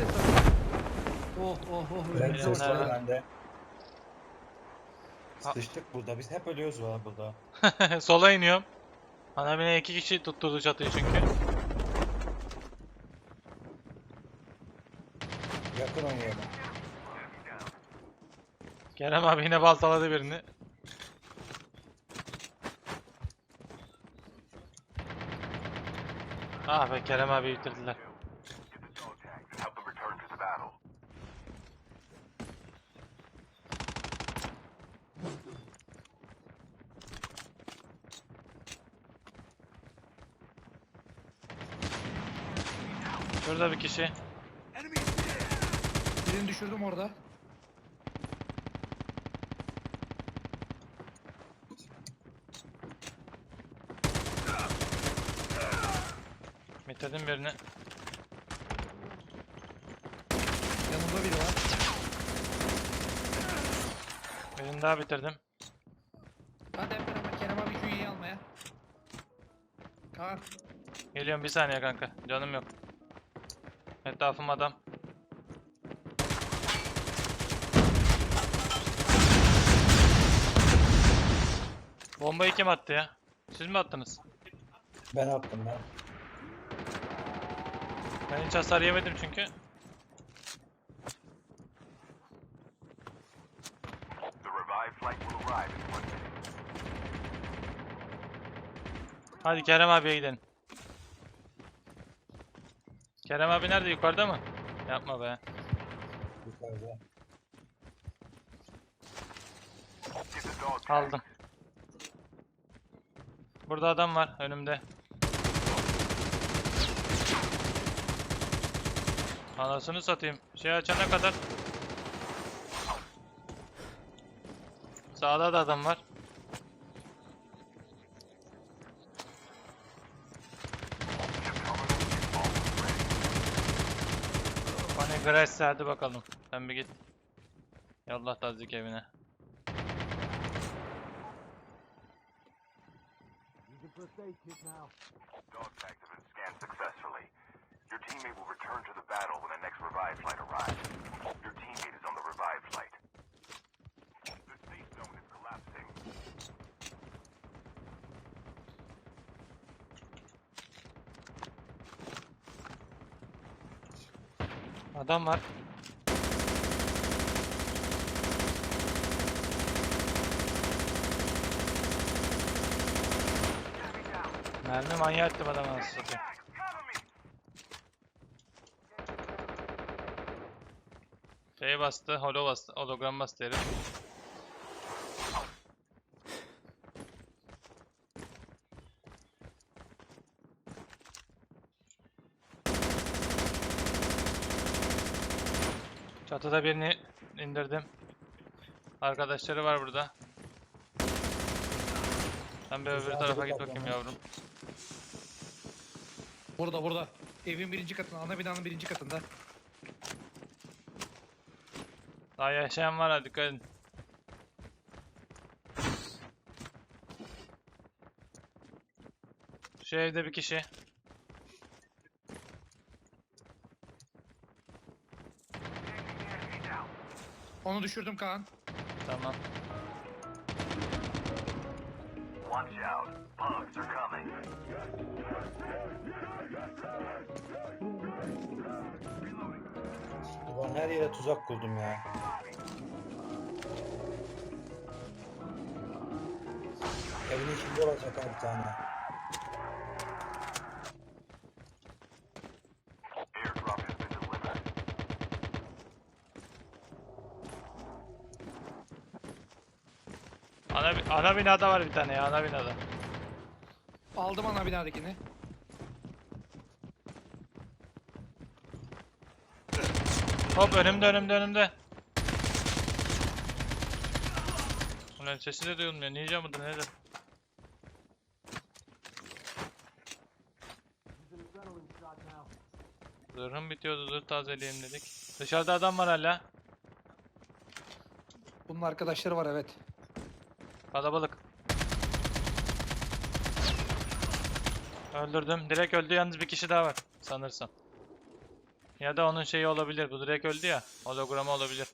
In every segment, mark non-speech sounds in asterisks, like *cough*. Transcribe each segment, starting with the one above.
ses var. Oh oh oh. Ben önümüze ses bak. var bende. Ha. Sıçtık burada. Biz hep ölüyoruz var burada. *laughs* Sola iniyorum. Ana beni iki kişi tutturdu çatıyı çünkü. Yakın oynayalım. Kerem abi yine baltaladı birini. Ah be Kerem abi bitirdiler. Help them return to the battle. Şurada bir kişi. Birini düşürdüm orada. Bitirdim birini. Yanımda biri var. Birini daha bitirdim. Hadi hep beraber Kerem abi iyi almaya. Kaan. Geliyorum bir saniye kanka. Canım yok. Etrafım adam. Bombayı kim attı ya? Siz mi attınız? Ben attım ben. Ben hiç hasar yemedim çünkü. Hadi Kerem abiye gidelim. Kerem abi nerede? Yukarıda mı? Yapma be. Yukarıda. Aldım. Burada adam var önümde. Anasını satayım. Şey açana kadar. Sağda da adam var. Grace hadi bakalım. Sen bir git. Yallah tazik evine. Dog successfully. Your teammate will return to the battle when the next revived flight arrives. Your teammate is on the revived flight. The safe zone is collapsing. Adam var. Mermi manyağı ettim adam anasını satayım. Şey bastı, holo bastı, hologram bastı herif. Çatıda birini indirdim. Arkadaşları var burada. Sen bir öbür tarafa git bakayım yavrum. Burada burada. Evin birinci katında. Ana binanın birinci katında. Daha yaşayan var ha dikkat edin. Şu evde bir kişi. Onu düşürdüm Kaan. Tamam. Watch out. Bugs are coming. Ulan her yere tuzak kurdum ya. Evin içinde olacak ha bir tane. Airdrop has been delivered. Ana, bi- ana binada var bir tane ya ana binada. Aldım ana binadakini. Hop önümde önümde önümde. Ulan sesi de duyulmuyor. Ninja mıdır nedir? Zırhım bitiyordu zırh tazeleyeyim dedik. Dışarıda adam var hala. Bunun arkadaşları var evet. Kalabalık. Öldürdüm. Direkt öldü yalnız bir kişi daha var sanırsam. Ya da onun şeyi olabilir. Bu direkt öldü ya. Hologramı olabilir.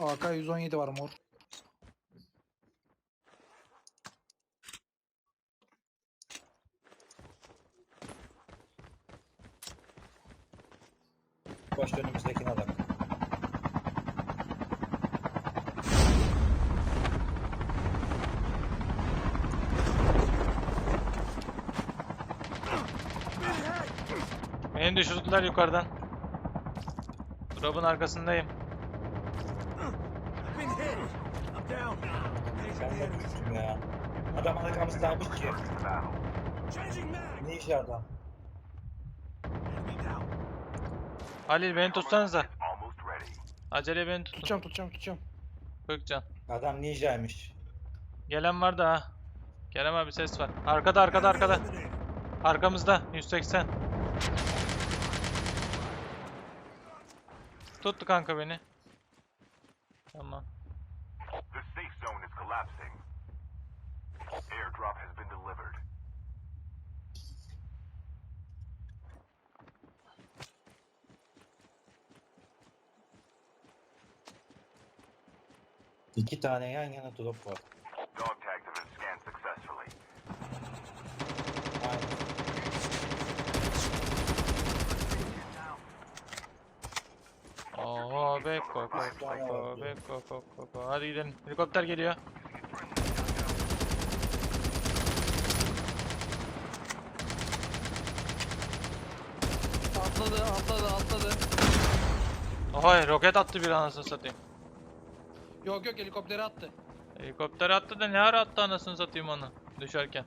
AK 117 var mor. Baş önümüzdekine bak. Beni düşürdüler yukarıdan. Drop'un arkasındayım. De ya. Adam ki. The battle. Changing mag. Ne işi adam? Halil beni tutsanıza. Acele beni tutun. Tutacağım tutacağım tutacağım. 40 can. Adam ninjaymış. Gelen var da ha. Kerem abi ses var. Arkada arkada arkada. Arkamızda 180. Tuttu kanka beni. Tamam. The safe zone is collapsing. Airdrop has been delivered. İki tane yan yana drop var. Dog tags have been scanned successfully. Aynen. Oo beko beko beko beko beko beko. Hadi gidelim. Helikopter geliyor. Atladı atladı atladı. Oha roket attı bir anasını satayım. Yok yok helikopteri attı. Helikopter attı da ne ara attı anasını satayım onu düşerken.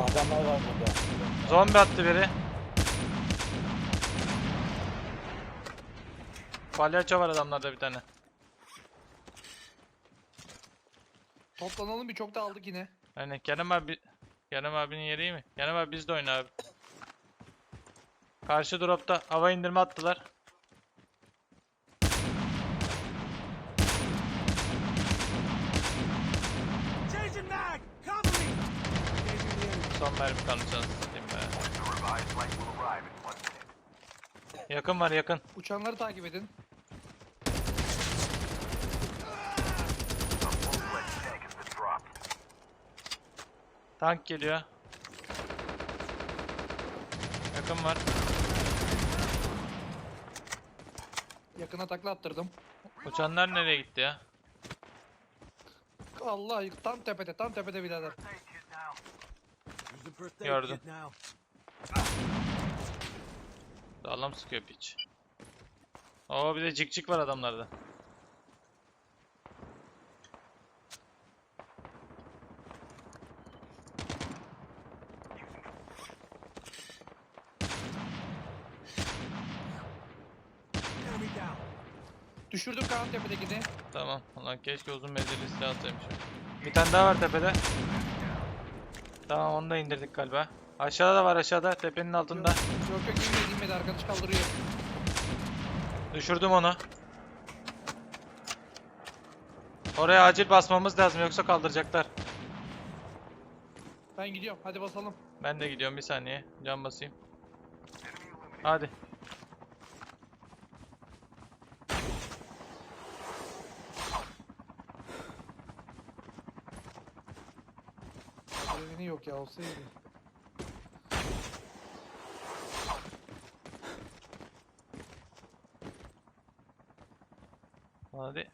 Adamlar var burada. Zombi attı biri. Palyaço var adamlarda bir tane. Toplanalım bir çok da aldık yine. Hani Kerem abi Kerem abinin yeri iyi mi? Kerem abi biz de oyna abi. Karşı dropta hava indirme attılar. Son mermi minute. Yakın var yakın. Uçanları takip edin. A full-fledged tank has been dropped. Tank geliyor. Yakın var. Yakına takla attırdım. Uçanlar nereye gitti ya? Allah tam tepede tam tepede birader. Gördüm. Sağlam sıkıyor piç. Oo bir de cik cik var adamlarda. Düşürdüm Kaan tepedekini. Tamam. Ulan keşke uzun menzilli silah atsaymışım. Bir tane daha var tepede. Tamam onu da indirdik galiba. Aşağıda da var aşağıda tepenin altında. Yok yok inmedi inmedi arkadaş kaldırıyor. Düşürdüm onu. Oraya acil basmamız lazım yoksa kaldıracaklar. Ben gidiyorum hadi basalım. Ben de gidiyorum bir saniye. Can basayım. Hadi. Görevini yok ya olsaydı. Hadi.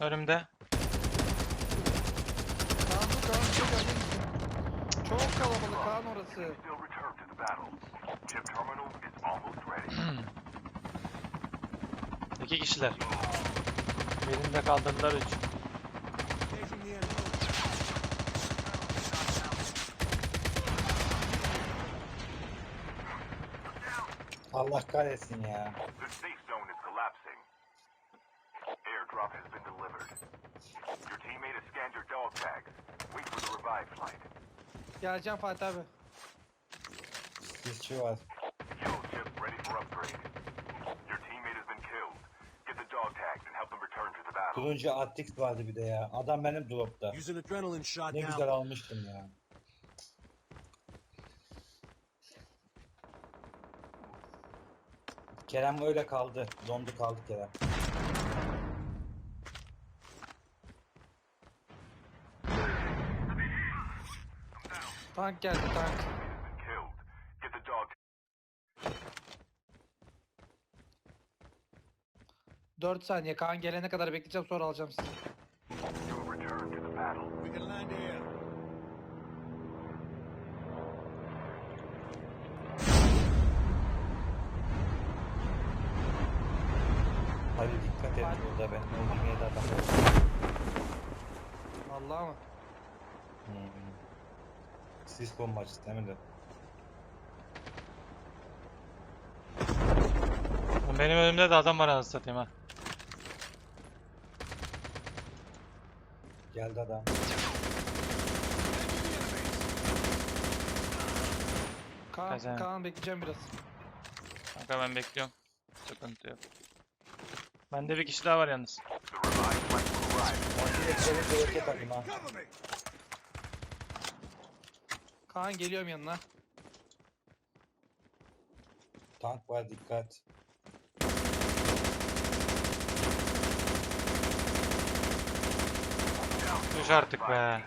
Önümde. Kaan dur Kaan çok önemli. Çok kalabalık Kaan orası. Ready. İki kişiler. Birinde kaldırdılar üç. Allah kahretsin ya. The safe zone is collapsing. Airdrop has been delivered. Your teammate has scanned revive flight. Geleceğim Fatih abi. Sisçi var. Kill ship ready for upgrade. Your teammate has been killed. Get the dog tags and help them return to the battle. Turuncu Attix vardı bir de ya. Adam benim dropta. Use an adrenaline shot Ne now. güzel almıştım ya. Kerem öyle kaldı. Dondu kaldı Kerem. Tank geldi tank. 4 saniye Kaan gelene kadar bekleyeceğim sonra alacağım sizi. to return to the battle. We can land here. Hadi dikkat edin burada ben olduğum yerde adam. Vallahi mı? Hmm. Sis bombacısı değil mi de? Benim önümde de adam var anasını satayım ha. Geldi adam. Kaan, Kazan. Kaan bekleyeceğim biraz. Kanka ben bekliyorum. Sıkıntı yok. Bende bir kişi daha var yalnız. Kaan geliyorum yanına. Tank var dikkat. Düş artık be.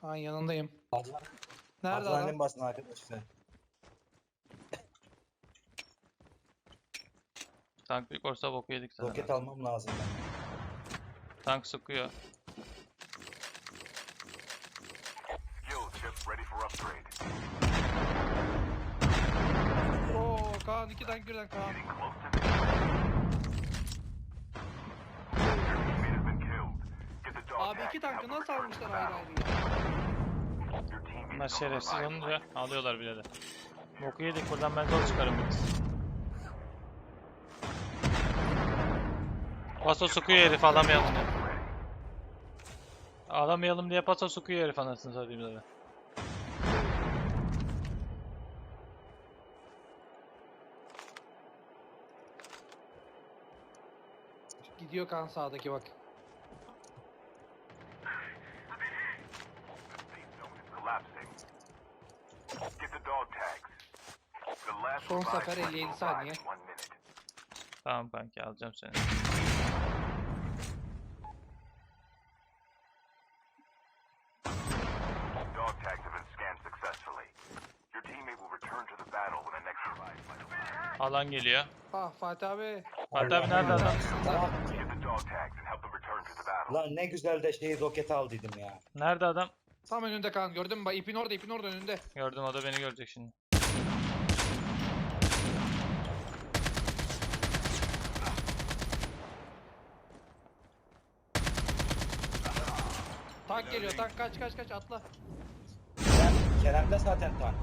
Kaan yanındayım. Adlan, Nerede Adlan'ın adam? basın arkadaşlar. Tank bir korsa boku yedik sana. Roket almam lazım. Tank sıkıyor. Skill chip ready for upgrade. Oo Kaan iki tank birden Kaan. Getting close to the Your teammate has been killed. Get the dog Abi iki tankı nasıl almışlar ayrı ayrı ya? Bunlar şerefsiz olunca alıyorlar bile de. Boku yedik buradan ben zor çıkarım biz. Paso sıkıyor herif alamayalım diye. Alamayalım diye paso sıkıyor herif anasını satayım zaten. Gidiyor Kaan sağdaki bak. Safe zone is collapsing. Get the dog tags. The last Son sefer flight 57 will saniye. Tamam kanki alacağım seni. Dog tags have been scanned successfully. Your teammate will return to the battle when the next revive flight arrives. Alan geliyor. Ah Fatih abi. Fatih abi nerede adam? Tamam. Get the dog tags and help them return to the battle. Lan ne güzel de şeyi roket aldıydım ya. Nerede adam? Tam önünde Kaan gördün mü? Bak ipin orada ipin orada önünde. Gördüm o da beni görecek şimdi. Tank geliyor tank kaç kaç kaç atla. Kerem, Kerem'de zaten tank.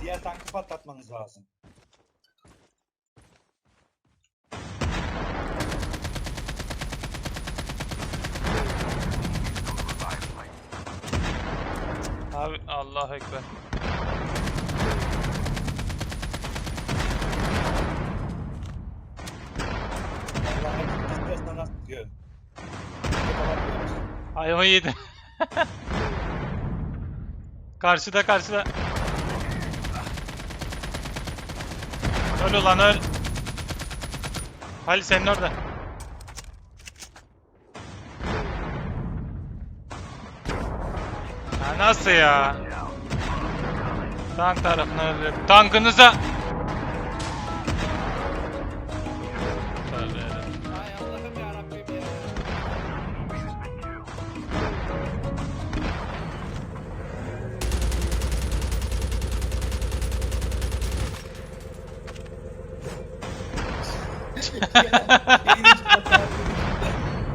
Diğer tankı patlatmanız lazım. Revive flight. Abi Allahu Ekber. Vallahi hep de sana sıkıyor. Roket alabiliyor musun? Ayva yedi. karşıda karşıda. Öl ulan öl. Halil senin orada. Ya nasıl ya? Tank tarafına öldü. Tankınıza. Tövbe yarabbim. Ay Allah'ım yarabbim ya.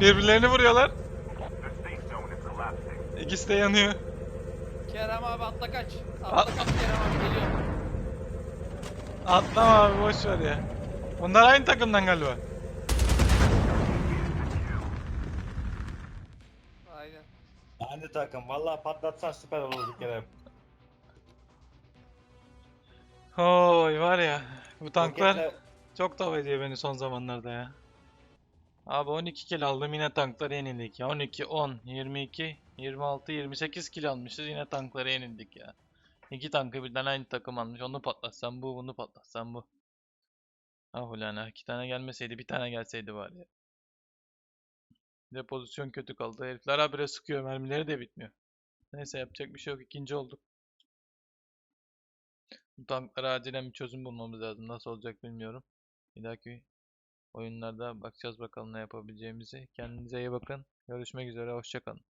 *laughs* Birbirlerini vuruyorlar. İkisi de yanıyor. Kerem abi atla kaç. At- Atla kaç Kerem abi geliyor. Atlama abi boş ver ya. Bunlar aynı takımdan galiba. Aynen. Aynı takım. Vallahi patlatsan süper olur bir kere. Oy var ya. Bu tanklar Roketle- çok tava ediyor beni son zamanlarda ya. Abi 12 kill aldım yine tanklara yenildik ya. 12, 10, 22, 26, 28 kill almışız yine tanklara yenildik ya. İki tankı birden aynı takım almış. Onu patlatsam bu, bunu patlatsam bu. Ah ulan ha. iki tane gelmeseydi bir tane gelseydi var ya. De pozisyon kötü kaldı. Herifler habire sıkıyor. Mermileri de bitmiyor. Neyse yapacak bir şey yok. İkinci olduk. Bu tanklara acilen bir çözüm bulmamız lazım. Nasıl olacak bilmiyorum. Bir dahaki oyunlarda bakacağız bakalım ne yapabileceğimizi. Kendinize iyi bakın. Görüşmek üzere. Hoşça kalın.